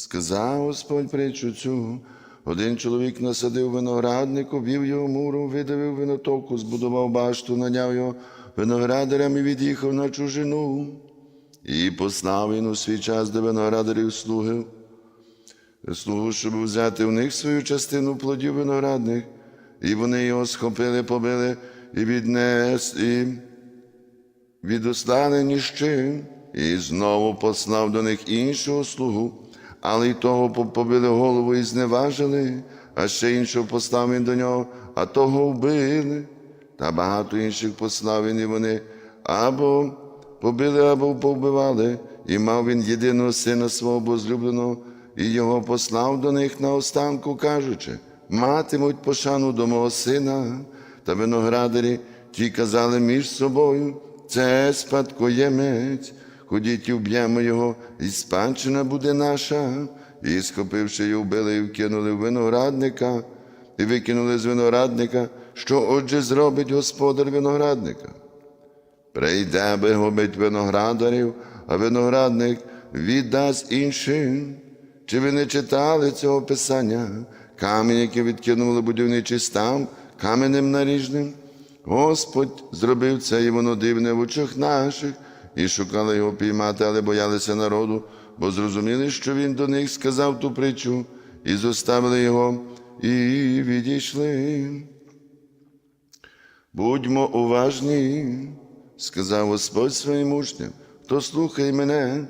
Сказав Господь притчу цю. Один чоловік насадив виноградник, обвів його муром, видавив винотоку, збудував башту, наняв його виноградарям і від'їхав на чужину. І послав він у свій час до виноградарів слуги, слугу, щоб взяти у них свою частину плодів виноградних, і вони його схопили, побили і віднес, і відослали ні з чим, і знову послав до них іншого слугу, але й того побили голову і зневажили, а ще іншого послав він до нього, а того вбили. Та багато інших послав він і вони або побили, або повбивали, і мав він єдиного сина свого возлюбленого, і його послав до них на останку, кажучи, матимуть пошану до мого сина, та виноградарі ті казали між собою, це спадкоємець, ходіть вб'ємо його, і спадщина буде наша. І, схопивши його, вбили і вкинули в виноградника, і викинули з виноградника, що отже зробить господар виноградника. Прийде, аби губить виноградарів, а виноградник віддасть іншим. Чи ви не читали цього писання? Камінь, який відкинули будівничий став, каменем наріжним. Господь зробив це, і воно дивне в очах наших, і шукали його піймати, але боялися народу, бо зрозуміли, що він до них сказав ту притчу, і зоставили його, і відійшли. Будьмо уважні, сказав Господь своїм учням, хто слухає мене,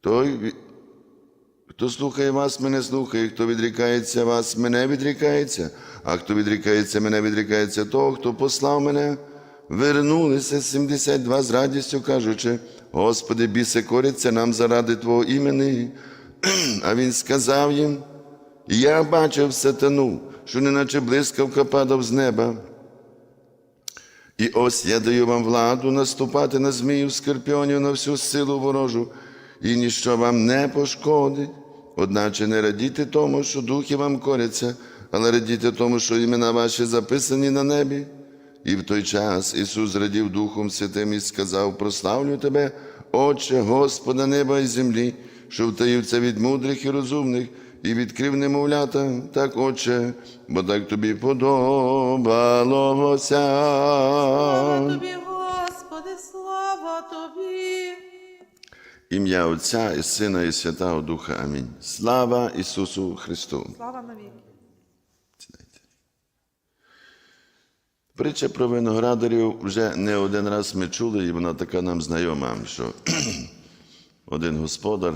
той, хто слухає вас, мене слухає, хто відрікається вас, мене відрікається, а хто відрікається мене, відрікається того, хто послав мене. Вернулися 72 з радістю, кажучи, Господи, біси коряться нам заради Твого імені. А він сказав їм, я бачив сатану, що неначе блискавка падав з неба. І ось я даю вам владу наступати на змію скорпіонів на всю силу ворожу, і ніщо вам не пошкодить. Одначе не радійте тому, що духи вам коряться, але радійте тому, що імена ваші записані на небі. І в той час Ісус радів Духом Святим і сказав: Прославлю тебе, Отче, Господа неба і землі, що втаїв це від мудрих і розумних, і відкрив немовлята, так, Отче, бо так тобі подобалося. Слава тобі, Господи, слава тобі. Ім'я Отця і Сина, і Святого Духа. Амінь. Слава Ісусу Христу! Слава навіки. Притча про виноградарів вже не один раз ми чули, і вона така нам знайома, що один господар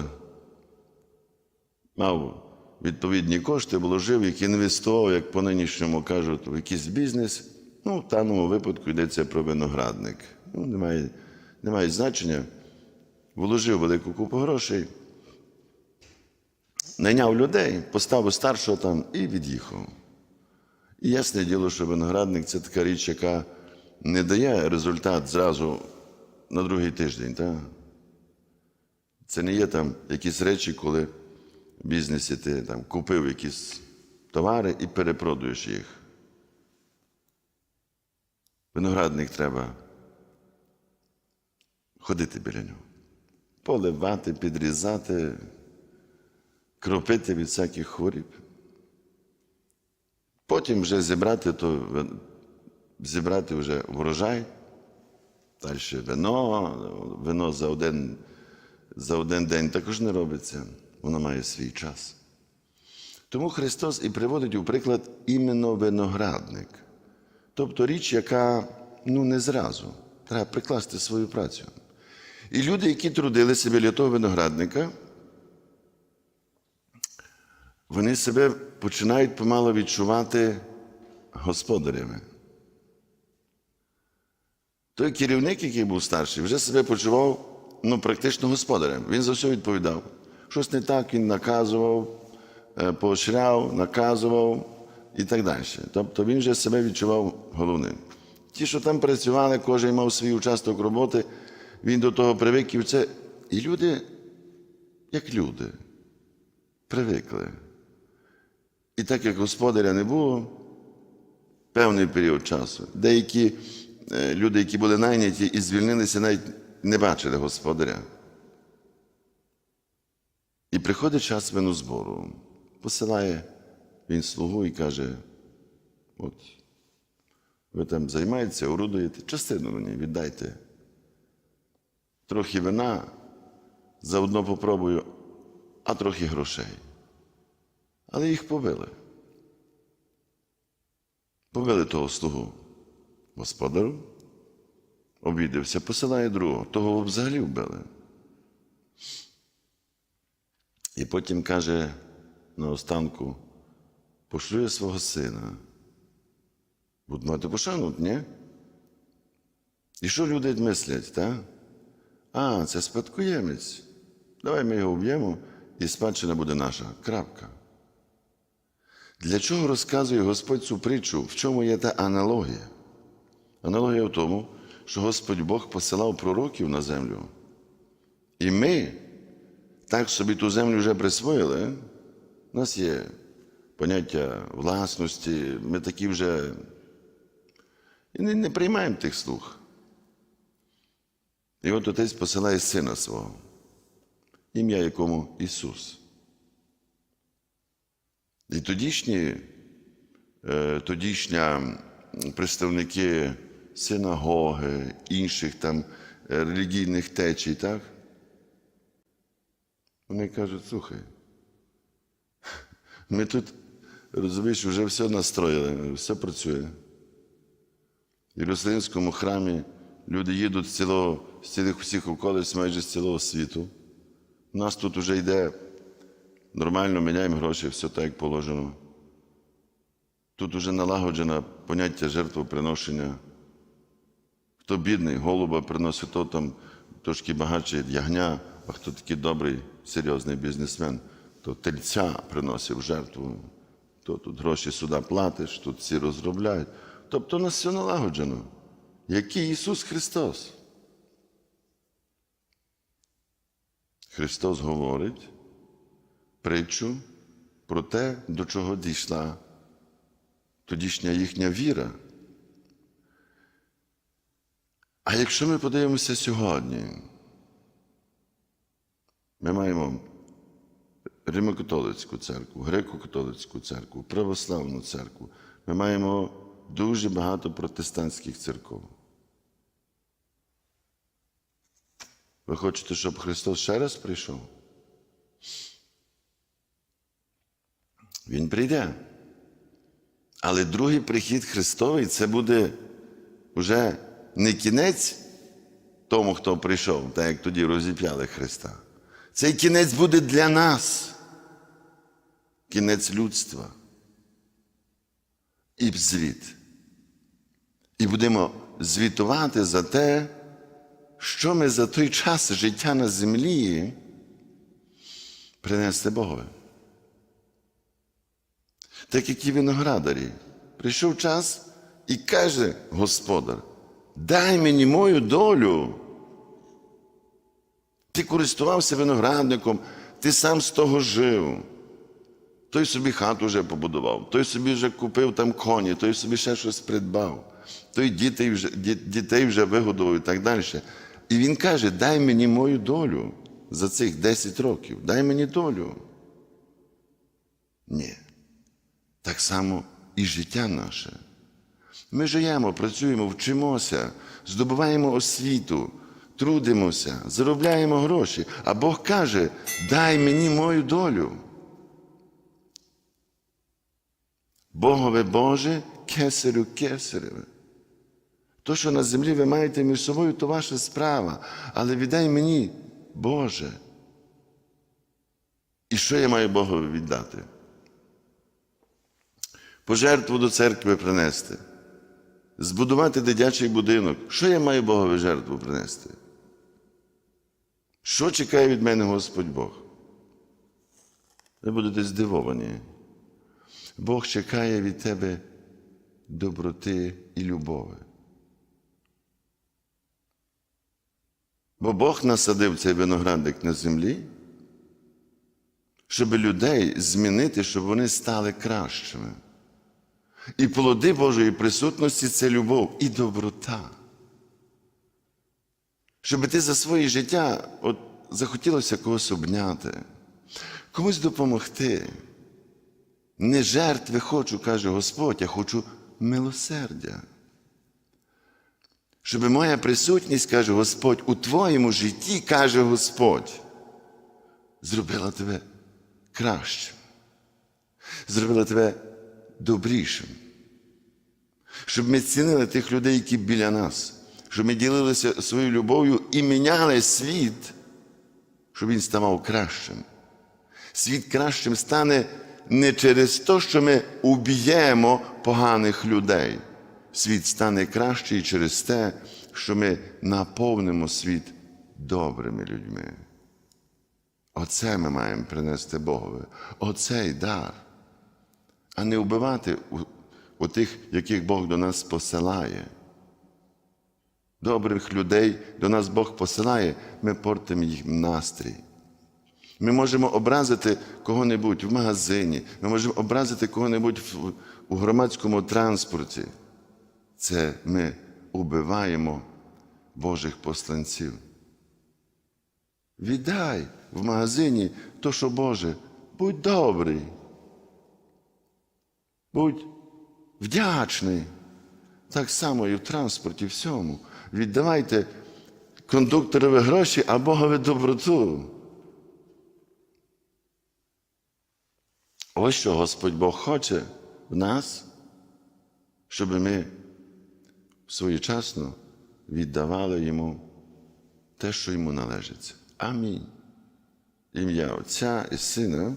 мав відповідні кошти, вложив їх, інвестував, як по нинішньому кажуть, в якийсь бізнес. Ну, в даному випадку йдеться про виноградник. Ну, немає, немає значення. Вложив велику купу грошей, найняв людей, поставив старшого там і від'їхав. І ясне діло, що виноградник це така річ, яка не дає результат зразу на другий тиждень. Так? Це не є там якісь речі, коли в бізнесі ти там, купив якісь товари і перепродуєш їх. Виноградник треба ходити біля нього, поливати, підрізати, кропити від всяких хворіб. Потім вже зібрати то зібрати вже врожай, далі вино, вино за один, за один день також не робиться, воно має свій час. Тому Христос і приводить у приклад іменно виноградник. Тобто річ, яка ну, не зразу, треба прикласти свою працю. І люди, які трудилися біля того виноградника, вони себе починають помало відчувати господарями. Той керівник, який був старший, вже себе почував ну, практично господарем. Він за все відповідав. Щось не так він наказував, е, поощряв, наказував і так далі. Тобто він вже себе відчував головним. Ті, що там працювали, кожен мав свій участок роботи, він до того привик і це. І люди, як люди, привикли. І так як господаря не було, певний період часу, деякі е, люди, які були найняті і звільнилися, навіть не бачили господаря. І приходить час винозбору, посилає він слугу і каже: от, ви там займаєтеся, орудуєте, частину мені віддайте. Трохи вина, заодно попробую, а трохи грошей. Але їх побили. Побили того слугу. Господар обідався, посилає другого, того взагалі вбили. І потім каже на останку, пошлю я свого сина. Буду мати пошану, ні? І що люди мислять, так? А, це спадкоємець. Давай ми його вб'ємо, і спадщина буде наша. Крапка. Для чого розказує Господь цю притчу? В чому є та аналогія? Аналогія в тому, що Господь Бог посилав пророків на землю. І ми так собі ту землю вже присвоїли. У нас є поняття власності, ми такі вже і не, не приймаємо тих слуг. І от отець посилає сина свого, ім'я якому Ісус. І тодішні, е, тодішня представники синагоги, інших там е, релігійних течій, так? Вони кажуть, слухай, ми тут, розумієш, вже все настроїли, все працює. В Єрусалимському храмі люди їдуть з цілого, з цілих всіх околиць, майже з цілого світу. У нас тут вже йде нормально, міняємо гроші, все так, як положено. Тут вже налагоджено поняття жертвоприношення. Хто бідний, голуба приносить, то там трошки багатше ягня, а хто такий добрий, серйозний бізнесмен, то тельця приносить жертву. То тут гроші сюди платиш, тут всі розробляють. Тобто у нас все налагоджено. Який Ісус Христос? Христос говорить притчу про те, до чого дійшла тодішня їхня віра. А якщо ми подивимося сьогодні, ми маємо Римокатолицьку церкву, греко-католицьку церкву, православну церкву. Ми маємо дуже багато протестантських церков. Ви хочете, щоб Христос ще раз прийшов? Він прийде. Але другий прихід Христовий це буде вже не кінець тому, хто прийшов, так як тоді розіп'яли Христа. Цей кінець буде для нас, кінець людства. І звіт. І будемо звітувати за те, що ми за той час життя на землі принесли Богові. Так як і виноградарі. Прийшов час і каже Господар, дай мені мою долю. Ти користувався виноградником, ти сам з того жив. Той собі хату вже побудував, той собі вже купив там коні, той собі ще щось придбав, той дітей вже, дітей вже вигодував і так далі. І він каже: дай мені мою долю за цих 10 років, дай мені долю. Ні. Так само і життя наше. Ми живемо, працюємо, вчимося, здобуваємо освіту, трудимося, заробляємо гроші, а Бог каже: дай мені мою долю. Богове Боже, кесарю кесареве. То, що на землі ви маєте між собою, то ваша справа. Але віддай мені, Боже. І що я маю Богові віддати? Пожертву до церкви принести, збудувати дитячий будинок. Що я маю Богові жертву принести? Що чекає від мене Господь Бог? Ви будете здивовані. Бог чекає від тебе доброти і любові. Бо Бог насадив цей виноградник на землі, щоб людей змінити, щоб вони стали кращими. І плоди Божої присутності це любов і доброта. Щоб ти за своє життя от, захотілося когось обняти, комусь допомогти. Не жертви хочу, каже Господь, я хочу милосердя. Щоб моя присутність, каже Господь, у твоєму житті, каже Господь, зробила тебе кращим, зробила тебе добрішим. Щоб ми цінили тих людей, які біля нас, щоб ми ділилися своєю любов'ю і міняли світ, щоб він ставав кращим. Світ кращим стане не через те, що ми уб'ємо поганих людей. Світ стане кращий через те, що ми наповнимо світ добрими людьми. Оце ми маємо принести Богові. Оцей дар. А не вбивати у, у тих, яких Бог до нас посилає. Добрих людей до нас Бог посилає, ми портимо їх настрій. Ми можемо образити кого-небудь в магазині, ми можемо образити кого-небудь у громадському транспорті. Це ми убиваємо Божих посланців. Віддай в магазині то, що Боже, будь добрий. Будь вдячний. Так само і в транспорті всьому. Віддавайте кондукторові гроші, а Богові доброту. Ось що Господь Бог хоче в нас, щоб ми своєчасно віддавали йому те, що йому належить. Амінь. Ім'я Отця і Сина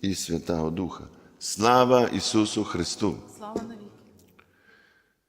і Святого Духа. Слава Ісусу Христу!